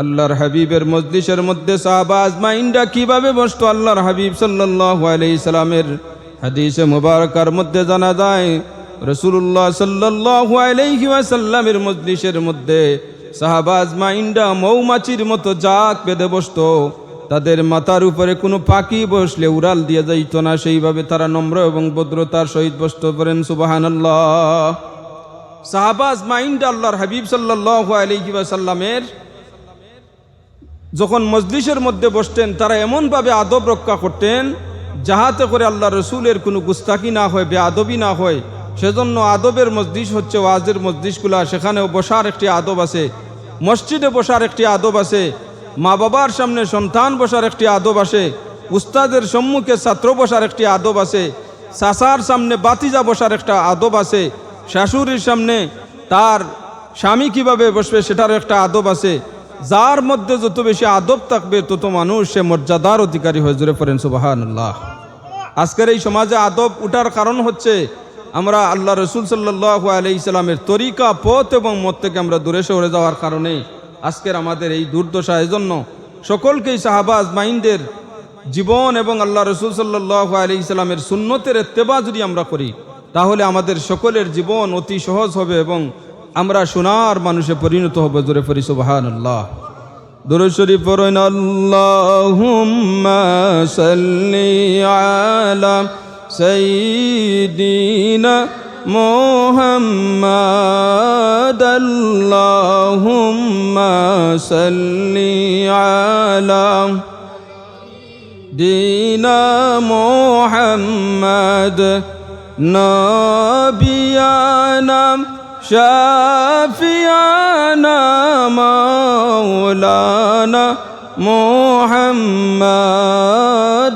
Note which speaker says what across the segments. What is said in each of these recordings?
Speaker 1: আল্লাহর হাবিবের মজলিসের মধ্যে সাহাবাজ মাইন্ডা কীভাবে বসতো? আল্লাহর হাবিব সাল্লাল্লাহু আলাইহি হাদিসে মুবারকার মধ্যে জানা যায় রসুল্লাহ সাল্লাল্লাহু আলাইহি ওয়াসাল্লামের মজলিসের মধ্যে সাহাবাজ মাইন্ডা মৌমাছির মতো জাক বেঁধে বসতো। তাদের মাথার উপরে কোনো পাখি বসলে উড়াল দিয়ে যাইত না, সেইভাবে তারা নম্র এবং ভদ্রতার সহিত বসতে পারেন সুবাহানাল্লাহ। সাহাবাজ মাইন্ড আল্লাহর হাবিব সাল্লাহ আলহি সাল্লামের যখন মজলিসের মধ্যে বসতেন, তারা এমনভাবে আদব রক্ষা করতেন, যাহাতে করে আল্লাহ রসুলের কোনো গুস্তাকি না হয় বে আদবই না হয়। সেজন্য আদবের মসজিদ হচ্ছে ওয়াজের মসজিদগুলা সেখানেও বসার একটি আদব আছে, মসজিদে বসার একটি আদব আছে মা বাবার সামনে সন্তান বসার একটি আদব আছে, উস্তাদের সম্মুখে ছাত্র বসার একটি আদব আছে সাসার সামনে বাতিজা বসার একটা আদব আছে, শাশুড়ির সামনে তার স্বামী কীভাবে বসবে সেটারও একটা আদব আছে। যার মধ্যে যত বেশি আদব থাকবে, তত মানুষ সে মর্যাদার অধিকারী হয়ে জুড়ে পড়েন সুবাহান্লাহ আজকের এই সমাজে আদব উঠার কারণ হচ্ছে, আমরা আল্লাহ রসুল সাল্লাহ আলি ইসলামের তরিকা, পথ এবং মত থেকে আমরা দূরে সরে যাওয়ার কারণে আজকের আমাদের এই দুর্দশা, এজন্য সকলকেই সাহাবাজ মাইন্ডের জীবন এবং আল্লাহ রসুল সাল্লাহ আলি ইসলামের সুন্নতের এত্তেবা যদি আমরা করি, তাহলে আমাদের সকলের জীবন অতি সহজ হবে এবং আমরা সোনার মানুষে পরিণত হব, জোরে পরি সুবাহান আল্লাহ দুরুশরী পড়েন, আল্লাহুম্মা সাল্লি আলা সাইয়্যিদিনা আল্লাহুম্মা সাল্লি আলা দিনা মুহাম্মাদ, নবিয়ানা شافعنا مولانا محمد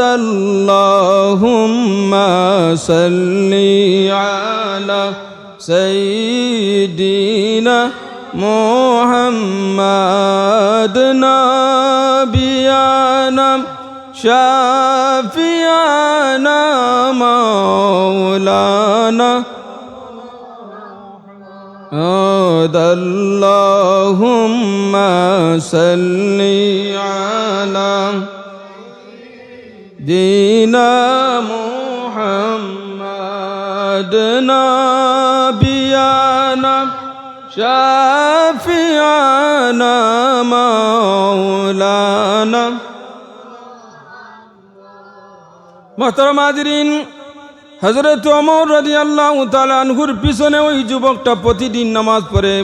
Speaker 1: اللهم صل على سيدنا محمد نبينا شافعنا مولانا اللهم صل على دينا محمد نبينا شافعنا مولانا محترم حاضرين. হজরত অমর রাজি আল্লাহ তালানহুর পিছনে ওই যুবকটা প্রতিদিন নামাজ পড়ে।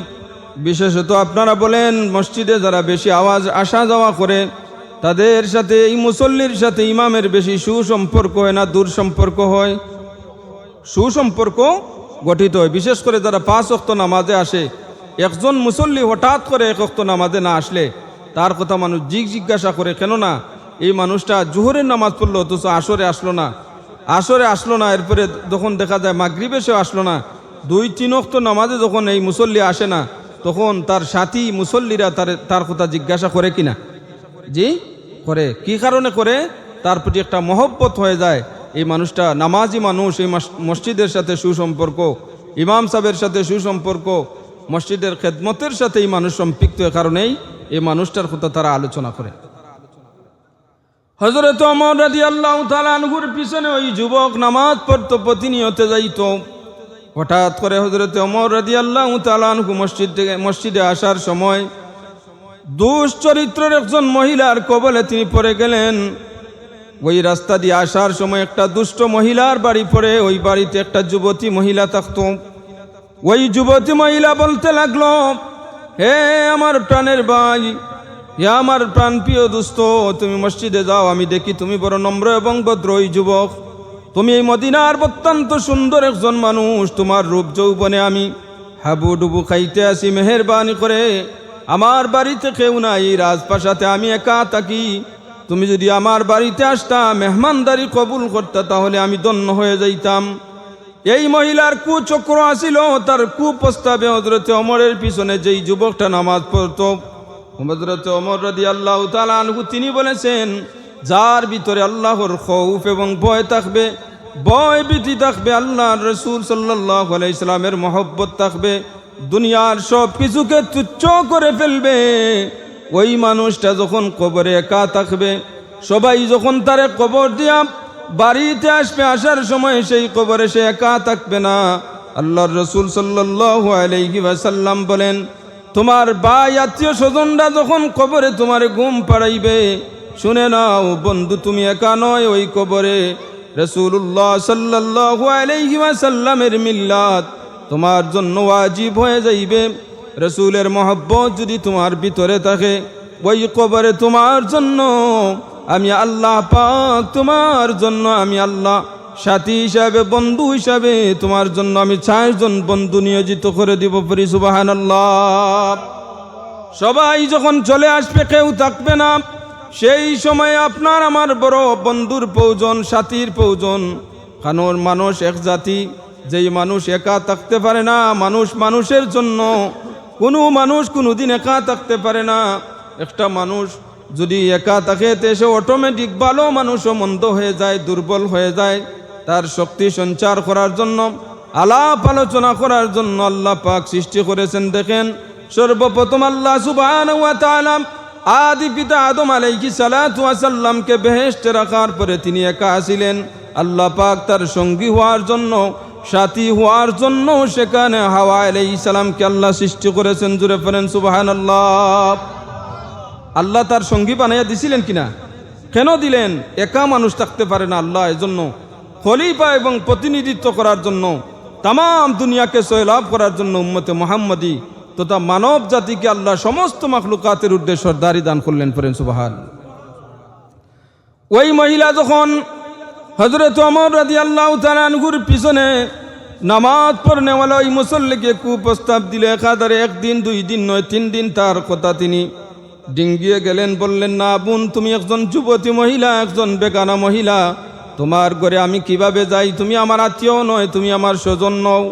Speaker 1: বিশেষত আপনারা বলেন, মসজিদে যারা বেশি আওয়াজ, আসা যাওয়া করে, তাদের সাথে এই মুসল্লির সাথে ইমামের বেশি সুসম্পর্ক হয় না দূর সম্পর্ক হয়। সুসম্পর্ক গঠিত হয়। বিশেষ করে যারা পাঁচ অক্ত নামাজে আসে, একজন মুসল্লি হঠাৎ করে এক অক্ত নামাজে না আসলে, তার কথা মানুষ জিগ জিজ্ঞাসা করে, কেননা এই মানুষটা জোহরের নামাজ পড়ল, অথচ আসরে আসলো না। আসরে আসলো না, এরপরে যখন দেখা যায় মাগরিবে সেও আসলো না, দুই, তিন অক্ত নামাজে যখন এই মুসল্লি আসে না, তখন তার সাথী মুসল্লিরা তার তার কথা জিজ্ঞাসা করে কিনা? জি? করে। কি কারণে করে? তার প্রতি একটা মহব্বত হয়ে যায়। এই মানুষটা নামাজি মানুষ, এই মসজিদের সাথে সুসম্পর্ক, ইমাম সাহেবের সাথে সুসম্পর্ক, মসজিদের খেদমতের সাথে এই মানুষ সম্পৃক্ত। কারণেই এই মানুষটার কথা তারা আলোচনা করে। হজরত অমর রাজি আল্লাহ তালানহুর পিছনে ওই যুবক নামাজ পড়তো, প্রতিনিয়ত যাইত। হঠাৎ করে হজরত অমর রাজি আল্লাহ তালানহু মসজিদ থেকে, মসজিদে আসার সময় দুশ্চরিত্রের একজন মহিলার কবলে তিনি পড়ে গেলেন। ওই রাস্তা দিয়ে আসার সময় একটা দুষ্ট মহিলার বাড়ি পড়ে, ওই বাড়িতে একটা যুবতী মহিলা থাকত। ওই যুবতী মহিলা বলতে লাগল, হে আমার প্রাণের ভাই ইয়া আমার প্রাণপ্রিয় দুস্থ তুমি মসজিদে যাও, আমি দেখি তুমি বড় নম্র এবং ভদ্র ওই যুবক। তুমি এই মদিনার অত্যন্ত সুন্দর একজন মানুষ, তোমার রূপ যৌবনে আমি হাবু ডুবু খাইতে আসি, মেহরবানি করে। আমার বাড়িতে কেউ নাই রাজপ্রাসাতে আমি একা থাকি। তুমি যদি আমার বাড়িতে আসতা, মেহমানদারি কবুল করতে, তাহলে আমি দন্য হয়ে যাইতাম। এই মহিলার কুচক্র আসিল, তার কুপ্রস্তাবে হজরতে অমরের পিছনে যেই যুবকটা নামাজ পড়তো। হজরত অমর রাদি আল্লাহ তালু তিনি বলেছেন, যার ভিতরে আল্লাহর খৌফ এবং ভয় থাকবে, ভয় ভীতি থাকবে, আল্লাহর রসুল সাল্লাহ ইসলামের মহব্বত থাকবে, দুনিয়ার সব কিছুকে তুচ্ছ করে ফেলবে। ওই মানুষটা যখন কবরে একা থাকবে, সবাই যখন তারে কবর দিয়া বাড়িতে আসবে, আসার সময় সেই কবরে সে একা থাকবে না। আল্লাহর রসুল সাল্লাল্লাহু আলাইহি ওয়াসাল্লাম বলেন তোমার ভাই আত্মীয় স্বজনরা যখন কবরে তোমার ঘুম পাড়াইবে, শুনে নাও, বন্ধু, তুমি একা নয় ওই কবরে। রসুল্লাহ সাল্লাল্লাহু আলাইহি ওয়াসাল্লামের মিল্লাত তোমার জন্য ওয়াজিব হয়ে যাইবে। রসুলের মহব্বত যদি তোমার ভিতরে থাকে, ওই কবরে তোমার জন্য, আমি আল্লাহ পাক তোমার জন্য, আমি আল্লাহ সাথী হিসাবে, বন্ধু হিসাবে তোমার জন্য আমি চারজন বন্ধু নিয়োজিত করে দিব পরি সুবাহান সবাই যখন চলে আসবে, কেউ থাকবে না। সেই সময় আপনার আমার বড় বন্ধুর প্রয়োজন, সাথীর প্রয়োজন। কারণ মানুষ এক জাতি, যেই মানুষ একা থাকতে পারে না, মানুষ মানুষের জন্য। কোনো মানুষ কোনো দিন একা থাকতে পারে না। একটা মানুষ যদি একা থাকে, তে সে অটোমেটিক ভালো মানুষও মন্দ হয়ে যায়, দুর্বল হয়ে যায়। তার শক্তি সঞ্চার করার জন্য, আলাপ আলোচনা করার জন্য আল্লাহ পাক সৃষ্টি করেছেন। দেখেন, সর্বপ্রথম আল্লাহ সুবহান আদি পিতা আদম আলাইহি সালাতু ওয়াসাল্লামকে বেহেশতে রাখার পরে তিনি একা আসিলেন আল্লাহ পাক তার সঙ্গী হওয়ার জন্য, সাথী হওয়ার জন্য সেখানে হাওয়া আলাইহিস সালামকে আল্লাহ সৃষ্টি করেছেন। জুড়ে ফেরেন সুবহানাল্লাহ। আল্লাহ তার সঙ্গী বানাইয়া দিছিলেন কিনা? কেন দিলেন? একা মানুষ থাকতে পারে না আল্লাহ, এজন্য খলিফা এবং প্রতিনিধিত্ব করার জন্য তাম দুনিয়াকে সয়লাভ করার জন্য উম্মতে মোহাম্মদী তথা মানব জাতিকে আল্লাহ সমস্ত মাখলুকাতের উদ্দেশ্য সর্দারি দান করলেন করেন সুবাহান। ওই মহিলা যখন হজরত অমর রাজি আল্লাহ তালানগুর পিছনে নামাজ পড়নেওয়ালা ওই মুসল্লিকে কুপ্রস্তাব দিলে একাধারে একদিন, দুই দিন, নয়, তিন দিন, তার কথা তিনি ডিঙ্গিয়ে গেলেন, বললেন, না বোন, তুমি একজন যুবতী মহিলা, একজন বেগানা মহিলা তোমার ঘরে আমি কীভাবে যাই? তুমি আমার আত্মীয় নয়, তুমি আমার স্বজন নও।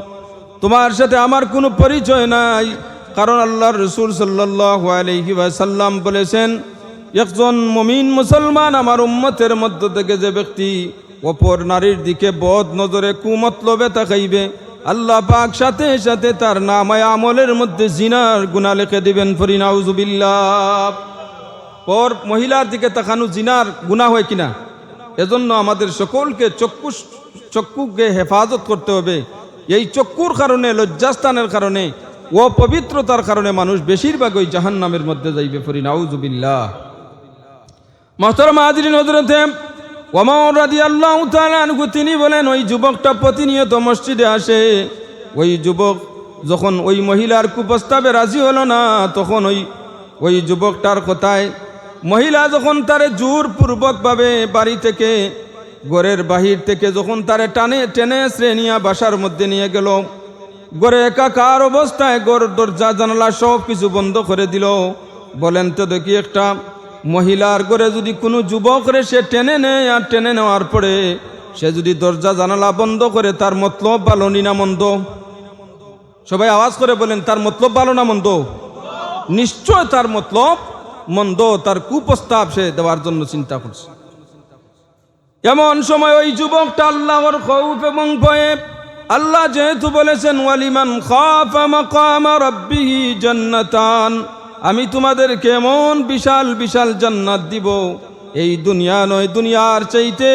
Speaker 1: তোমার সাথে আমার কোনো পরিচয় নাই। কারণ আল্লাহর রসুল সাল্লাহ আলহি সাল্লাম বলেছেন, একজন মমিন মুসলমান আমার উম্মতের মধ্য থেকে যে ব্যক্তি অপর নারীর দিকে বদ নজরে কুমতলবে তাকাইবে আল্লাহ পাক সাথে সাথে তার নামায় আমলের মধ্যে জিনার গুণা লিখে দিবেন ফরিনাউজুবিল্লাহ পর মহিলার দিকে তাকানো জিনার গুণা হয় কিনা? এজন্য আমাদের সকলকে চক্ষু, চক্ষুকে হেফাজত করতে হবে। এই চক্ষুর কারণে, লজ্জাস্থানের কারণে ও পবিত্রতার কারণে মানুষ বেশিরভাগ ওই জাহান নামের মধ্যে যাইবে ফরি নাউজুবিল্লাহ। মহতরম আজরিন হজরতে ওমর রাদি আল্লাহ তালু তিনি বলেন, ওই যুবকটা প্রতিনিয়ত মসজিদে আসে। ওই যুবক যখন ওই মহিলার কুপ্রস্তাবে রাজি হলো না, তখন ওই ওই যুবকটার কথায় মহিলা যখন তারে জোর জোরপূর্বকভাবে বাড়ি থেকে ঘরের বাহির থেকে যখন তারে টানে, টেনে শ্রেণিয়া বাসার মধ্যে নিয়ে গেল। গড়ে একাকার অবস্থায় গড়, দরজা, জানালা সব কিছু বন্ধ করে দিল। বলেন তো দেখি একটা মহিলার ঘরে যদি কোনো যুবকরে সে টেনে নেয় আর টেনে নেওয়ার পরে সে যদি দরজা, জানালা বন্ধ করে, তার মতলব ভালো না মন্দ? সবাই আওয়াজ করে বলেন, তার মতলব ভালো না মন্দ? নিশ্চয় তার মতলব মন্দ তার কুপ্রস্তাব সে দেওয়ার জন্য চিন্তা করছে। এমন সময় ওই যুবকটা আল্লাহর খৌফ এবং ভয়ে আল্লাহ যেহেতু বলেছেন, ওয়ালিমান রাব্বিহি জান্নাতান আমি তোমাদের কেমন বিশাল বিশাল জান্নাত দিব। এই দুনিয়া নয়, দুনিয়ার চাইতে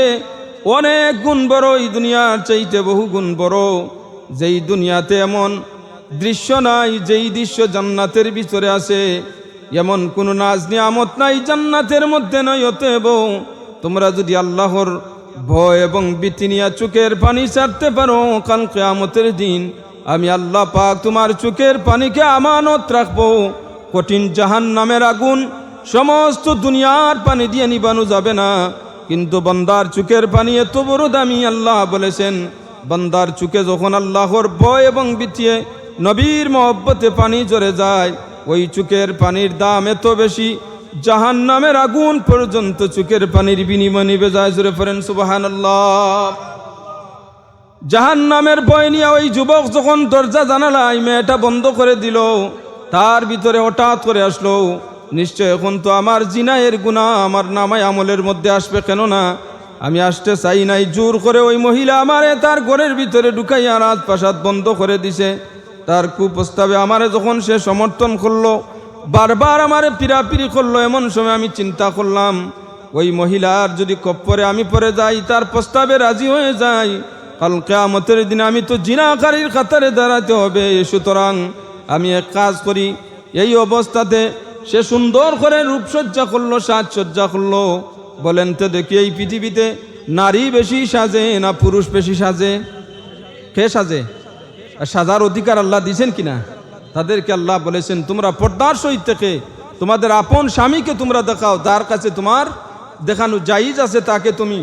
Speaker 1: অনেক গুণ বড়, এই দুনিয়ার চাইতে বহু গুণ বড়। যেই দুনিয়াতে এমন দৃশ্য নাই, যেই দৃশ্য জান্নাতের ভিতরে আছে এমন কোনো নাজ নিয়ামত নাই, জান্নাতের মধ্যে নয় অতএব তোমরা যদি আল্লাহর ভয় এবং বিতিনিয়া চোখের পানি ছাড়তে পারো, কাল কেয়ামতের দিন আমি আল্লাহ পাক তোমার চোখের পানিকে আমানত রাখব। কঠিন জাহান নামের আগুন সমস্ত দুনিয়ার পানি দিয়ে নিবানো যাবে না। কিন্তু বন্দার চুকের পানি এত বড় দামি, আল্লাহ বলেছেন, বন্দার চুকে যখন আল্লাহর ভয় এবং বিতিয়ে নবীর মহব্বতে পানি জড়ে যায় ওই চুকের পানির দাম এত বেশি জাহান নামের আগুন পর্যন্ত চুকের পানির বিনিময় নিবে যায় জোরে ফেরেন সুবাহান জাহান নামের ভয় নিয়ে ওই যুবক যখন দরজা জানালাই মেয়েটা বন্ধ করে দিল, তার ভিতরে হঠাৎ করে আসলো, নিশ্চয় এখন তো আমার জিনায়ের গুণা আমার নামায় আমলের মধ্যে আসবে কেন না আমি আসতে চাই নাই। জোর করে ওই মহিলা আমারে তার ঘরের ভিতরে ঢুকাইয়া রাজপ্রাসাদ বন্ধ করে দিছে। তার কুপ্রস্তাবে আমারে যখন সে সমর্থন করল, বারবার আমার পিরাপিরি করল, এমন সময় আমি চিন্তা করলাম, ওই মহিলার যদি কপ্পরে আমি পরে যাই, তার প্রস্তাবে রাজি হয়ে যাই। কাল কেয়ামতের দিন আমি তো জিনাকারীর কাতারে দাঁড়াতে হবে, সুতরাং আমি এক কাজ করি, এই অবস্থাতে সে সুন্দর করে রূপসজ্জা করল, সাজসজ্জা করল। বলেন তো দেখি, এই পৃথিবীতে নারী বেশি সাজে না পুরুষ বেশি সাজে? কে সাজে? সাজার অধিকার আল্লাহ দিয়েছেন কিনা? তাদেরকে আল্লাহ বলেছেন, তোমরা পর্দার সহিত থেকে তোমাদের আপন স্বামীকে তোমরা দেখাও, যার কাছে তোমার দেখানো জাইজ আছে তাকে তুমি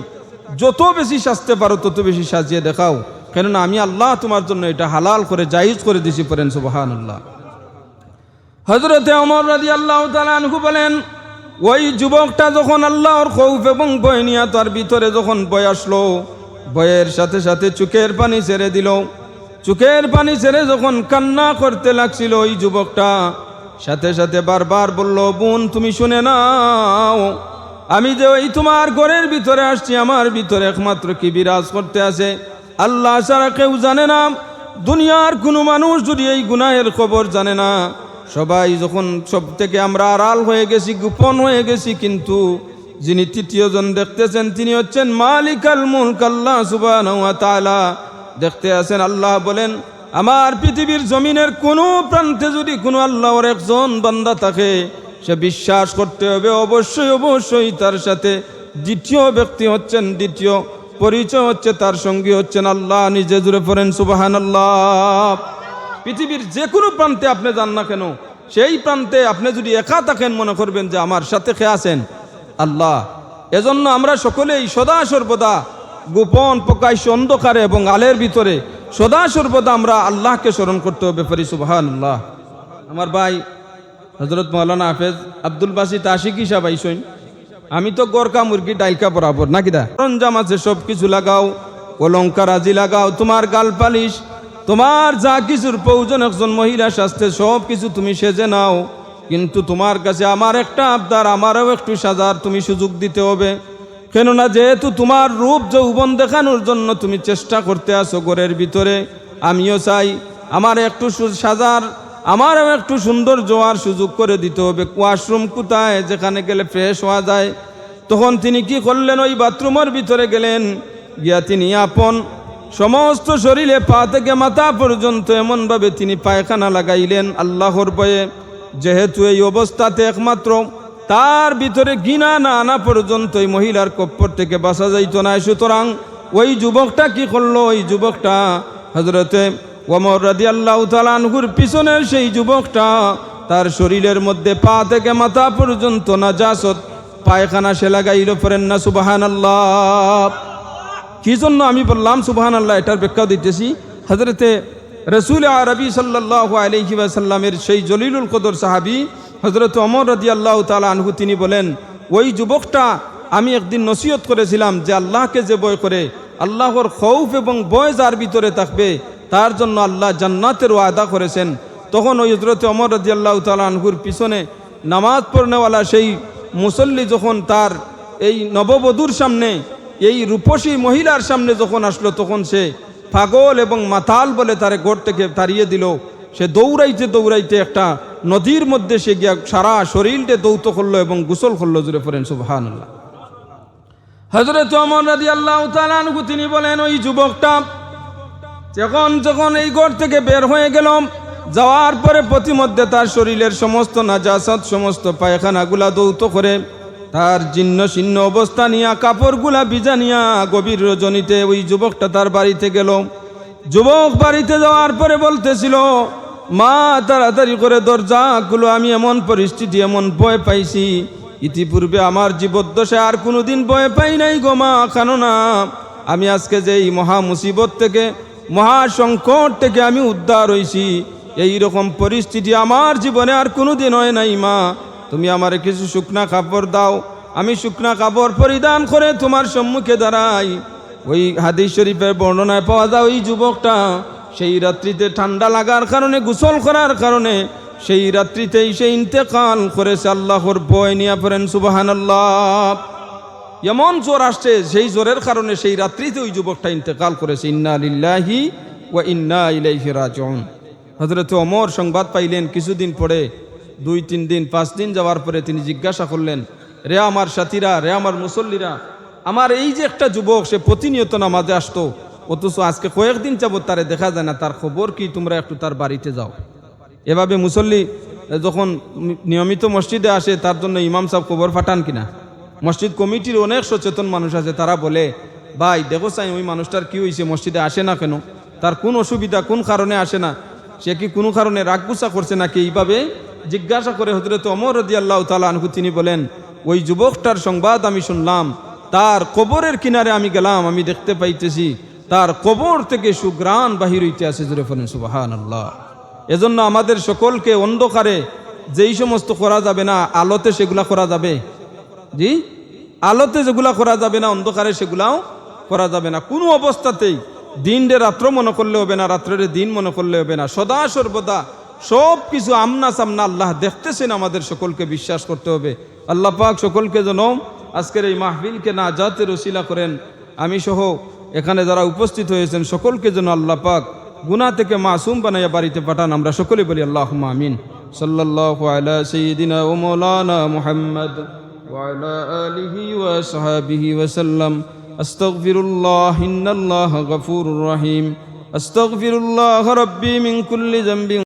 Speaker 1: যত বেশি সাজতে পারো তত বেশি সাজিয়ে দেখাও। কেননা আমি আল্লাহ তোমার জন্য এটা হালাল করে জাইজ করে দিছি পড়েন সুবাহান আল্লাহ হজরতে অমর রাজি আল্লাহ তালু বলেন, ওই যুবকটা যখন আল্লাহর খৌফ এবং বয় নিয়া তার ভিতরে যখন বয় আসলো, বয়ের সাথে সাথে চুকের পানি ছেড়ে দিল। চুকের পানি ছেড়ে যখন কান্না করতে লাগছিল ওই যুবকটা, সাথে সাথে বারবার বলল, বোন, তুমি শুনে নাও, আমি যে ওই তোমার ঘরের ভিতরে আসছি, আমার ভিতরে একমাত্র কি বিরাজ করতে আছে? আল্লাহ ছাড়া কেউ জানে না। দুনিয়ার কোনো মানুষ যদি এই গুনাহের খবর জানে না। সবাই যখন সব থেকে আমরা আড়াল হয়ে গেছি, গোপন হয়ে গেছি, কিন্তু যিনি তৃতীয়জন দেখতেছেন, তিনি হচ্ছেন মালিক আল মুলক আল্লাহ সুবাহ দেখতে আছেন আল্লাহ বলেন, আমার পৃথিবীর জমিনের কোনো প্রান্তে যদি কোনো আল্লাহর একজন বান্দা থাকে, সে বিশ্বাস করতে হবে অবশ্যই অবশ্যই তার সাথে দ্বিতীয় ব্যক্তি হচ্ছেন, দ্বিতীয় পরিচয় হচ্ছে, তার সঙ্গী হচ্ছেন আল্লাহ, নিজে জুড়ে পড়েন সুবাহান আল্লাহ পৃথিবীর যে কোনো প্রান্তে আপনি যান না কেন, সেই প্রান্তে আপনি যদি একা থাকেন, মনে করবেন যে আমার সাথে খেয়ে আছেন? আল্লাহ। এজন্য আমরা সকলেই সদা সর্বদা গোপন প্রকাশ্য অন্ধকারে এবং আলের ভিতরে সদা সর্বদা আমরা আল্লাহকে স্মরণ করতে হবে পারি সুবাহান আল্লাহ আমার ভাই হজরত মৌলানা হাফেজ আব্দুল বাসিত আশিকি সাহ আইসইন, আমি তো গরকা মুরগি ডাইলকা বরাবর, নাকি দা? সরঞ্জাম আছে সব কিছু লাগাও অলঙ্কার আজি লাগাও, তোমার গাল পালিশ, তোমার যা কিছুর প্রয়োজন, একজন মহিলা স্বাস্থ্যে সব কিছু তুমি সেজে নাও, কিন্তু তোমার কাছে আমার একটা আবদার, আমারও একটু সাজার, তুমি সুযোগ দিতে হবে। কেননা যেহেতু তোমার রূপ যৌবন দেখানোর জন্য তুমি চেষ্টা করতে আসো ঘরের ভিতরে, আমিও চাই আমার একটু সাজার, আমারও একটু সুন্দর জোয়ার সুযোগ করে দিতে হবে। ওয়াশরুম কোথায়? যেখানে গেলে ফ্রেশ হওয়া যায়। তখন তিনি কি করলেন? ওই বাথরুমের ভিতরে গেলেন। গিয়া তিনি আপন। সমস্ত শরীরে পা থেকে মাথা পর্যন্ত এমনভাবে তিনি পায়খানা লাগাইলেন আল্লাহর বয়ে যেহেতু এই অবস্থাতে একমাত্র তার ভিতরে গিনা না আনা পর্যন্ত এই মহিলার কপ্পর থেকে বাঁচা যাইত না। সুতরাং ওই যুবকটা কি করল? ওই যুবকটা হজরতে ওমর রাদি আল্লাহ তালানহুর পিছনের সেই যুবকটা তার শরীরের মধ্যে পা থেকে মাথা পর্যন্ত না জাসত পায়খানা সে লাগাইল ফেরেন না সুবাহান আল্লাহ কি জন্য আমি বললাম সুবাহান আল্লাহ এটার ব্যাখ্যা দিতেছি। হজরতে রসুল আরবি সাল্লাহ আলহি সাল্লামের সেই জলিলুল কদর সাহাবি হজরত অমর রদি আল্লাহ তালা আনহু তিনি বলেন, ওই যুবকটা আমি একদিন নসিহত করেছিলাম যে আল্লাহকে যে বয় করে, আল্লাহর খৌফ এবং বয় যার ভিতরে থাকবে, তার জন্য আল্লাহ জান্নাতের ওয়াদা করেছেন। তখন ওই হজরত অমর রদি আল্লাহ তালা আনহুর পিছনে নামাজ পড়নেওয়ালা সেই মুসল্লি যখন তার এই নববধূর সামনে, এই রূপসী মহিলার সামনে যখন আসলো, তখন সে পাগল এবং মাতাল বলে তারে গোড় থেকে তাড়িয়ে দিল। সে দৌড়াইতে দৌড়াইতে একটা নদীর মধ্যে সে গিয়া সারা শরীরটে দৌত করল এবং গোসল করল জুড়ে পড়েন সুবাহান আল্লাহ হজরত অমর রাজি আল্লাহ তিনি বলেন, ওই যুবকটা যখন যখন এই ঘর থেকে বের হয়ে গেলাম, যাওয়ার পরে প্রতিমধ্যে তার শরীরের সমস্ত নাজাসাত, সমস্ত পায়খানাগুলা দৌত করে, তার জীর্ণ শীর্ণ অবস্থা নিয়া, কাপড়গুলা ভিজা নিয়া গভীর রজনীতে ওই যুবকটা তার বাড়িতে গেল। যুবক বাড়িতে যাওয়ার পরে বলতেছিল, মা, তাড়াতাড়ি করে দরজা খুলো আমি এমন পরিস্থিতি, এমন ভয় পাইছি। ইতিপূর্বে আমার জীবদ্দশায় আর কোনোদিন ভয় পাই নাই গো মা কেন না আমি আজকে যে এই মহা মুসিবত থেকে, মহা সংকট থেকে আমি উদ্ধার হইছি। এই রকম পরিস্থিতি আমার জীবনে আর কোনোদিন হয় নাই মা। তুমি আমার কিছু শুকনা কাপড় দাও। আমি শুকনা কাপড় পরিধান করে তোমার সম্মুখে দাঁড়াই। ওই হাদিস শরীফের বর্ণনায় পাওয়া যায়, ওই যুবকটা সেই রাত্রিতে ঠান্ডা লাগার কারণে, গোসল করার কারণে সেই রাত্রিতেই সে ইন্তেকাল করেছে আল্লাহর বয় নিয়ে পড়েন সুবাহান আল্লাহ এমন জোর আসছে, সেই জোরের কারণে সেই রাত্রিতে ওই যুবকটা ইন্তেকাল করেছে, ইন্না লিল্লাহি ওয়া ইন্না ইলাইহি রাজিউন। হযরত ওমর সংবাদ পাইলেন, কিছুদিন পরে, দুই, তিন দিন, পাঁচ দিন যাওয়ার পরে তিনি জিজ্ঞাসা করলেন, রে আমার সাথীরা, রে আমার মুসল্লিরা আমার এই যে একটা যুবক, সে প্রতিনিয়ত নামাজে আসতো, অথচ আজকে কয়েকদিন যাবত তারে দেখা যায় না, তার খবর কি, তোমরা একটু তার বাড়িতে যাও। এভাবে মুসল্লি যখন নিয়মিত মসজিদে আসে, তার জন্য ইমাম সাহেব খবর ফাটান কিনা? মসজিদ কমিটির অনেক সচেতন মানুষ আছে, তারা বলে, ভাই, দেখো চাই ওই মানুষটার কি হয়েছে মসজিদে আসে না কেন? তার কোন অসুবিধা, কোন কারণে আসে না? সে কি কোনো কারণে রাগগুসা করছে নাকি? এইভাবে জিজ্ঞাসা করে হজরত অমর রদি আল্লাহ তালা আনহু, তিনি বলেন, ওই যুবকটার সংবাদ আমি শুনলাম তার কবরের কিনারে আমি গেলাম, আমি দেখতে পাইতেছি, তার কবর থেকে সুগ্রাণ বাহির হইতে আছে জুড়ে ফেলেন সুবাহান আল্লাহ এজন্য আমাদের সকলকে অন্ধকারে যেই সমস্ত করা যাবে না, আলোতে সেগুলা করা যাবে। জি? আলোতে যেগুলা করা যাবে না, অন্ধকারে সেগুলাও করা যাবে না। কোনো অবস্থাতেই দিন রে রাত্র মনে করলে হবে না রাত্রে দিন মনে করলে হবে না। সদা সর্বদা সব কিছু আমনা সামনা আল্লাহ দেখতেছেন, আমাদের সকলকে বিশ্বাস করতে হবে। আল্লাহ পাক সকলকে যেন আজকের এই মাহফিলকে না যাতে রসিলা করেন আমি সহ এখানে যারা উপস্থিত হয়েছেন সকলকে যেন আল্লাহ পাক গুনা থেকে মাসুম বানাইয়া বাড়িতে পাঠান আমরা সকলে বলি আল্লাহ আমিন সাল্লাল্লাহু আলা সাইয়্যিদিনা ও মৌলানা মুহাম্মদ وعلى آله وصحابه وسلم أستغفر الله إن الله غفور رحيم أستغفر الله ربي من كل ذنب